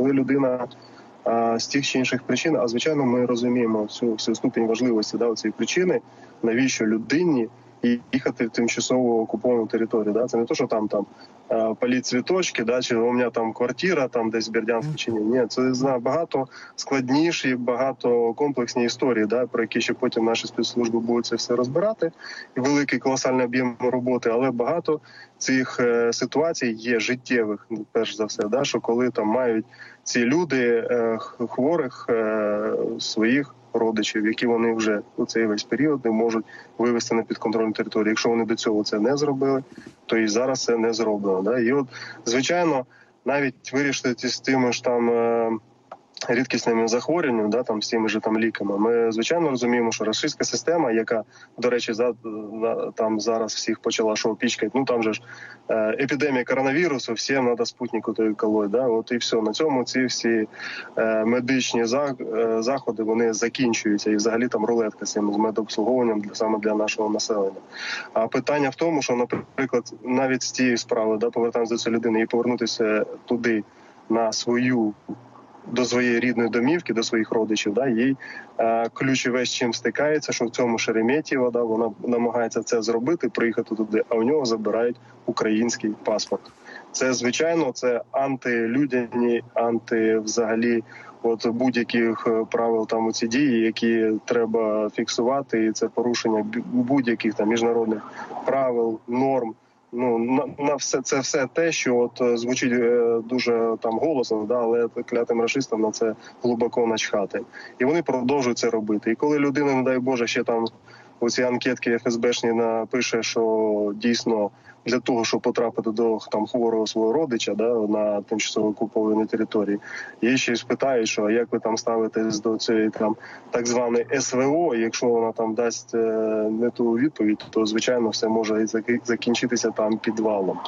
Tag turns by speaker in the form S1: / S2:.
S1: Коли людина а, з тих чи інших причин, а звичайно, ми розуміємо всю, всю ступінь важливості да, цієї причини, навіщо людині в тимчасово окуповану територію. Да? Це не то, що там там е, цвіточки, да, чи у мене там квартира, там десь в Бердянську чи ні. Ні, це набагато складніші, багато комплексні історії, да, про які ще потім наші спецслужби будуть це все розбирати. І великий колосальний об'єм роботи, але багато цих е, ситуацій є життєвих, перш за все, да, що коли там мають ці люди е, хворих своїх родичів, які вони вже у цей весь період не можуть вивести на підконтрольну територію. Якщо вони до цього це не зробили, то і зараз це не зроблено. Да? І от, звичайно, навіть вирішити з тими ж там. Рідкісними захворюваннями, да там тими ж там ліками. Ми звичайно розуміємо, що російська система, яка до речі, за там зараз всіх почала шоу пічкати. Ну там же ж е, епідемія коронавірусу, всім треба спутнику той колоть, Да? От і все на цьому. Ці всі е, медичні е, заходи вони закінчуються, і взагалі там рулетка з цим з медобслуговуванням для саме для нашого населення. А питання в тому, що, наприклад, навіть з цієї справи, да, повертаємося до цієї людини і повернутися туди на свою. До своєї рідної домівки, до своїх родичів, да їй е, ключ весь чим стикається, що в цьому Шереметьєво, да, вона намагається це зробити, приїхати туди, а у нього забирають український паспорт. Це звичайно, це антилюдяні, анти взагалі, от будь-яких е, правил там у ці дії, які треба фіксувати, і це порушення будь-яких там міжнародних правил, норм. Ну на, на все це все те, що от е, звучить е, дуже там голосно, да, але клятим расистам на це глибоко начхати. І вони продовжують це робити. І коли людина, не дай Боже, ще там у ці анкетки ФСБшні напише, що дійсно для того, щоб потрапити до там хворого свого родича, да на тимчасово окупованій території, її ще й спитають, що як ви там ставитесь до цієї там так званої СВО. Якщо вона там дасть е, не ту відповідь, то звичайно все може і закінчитися там підвалом.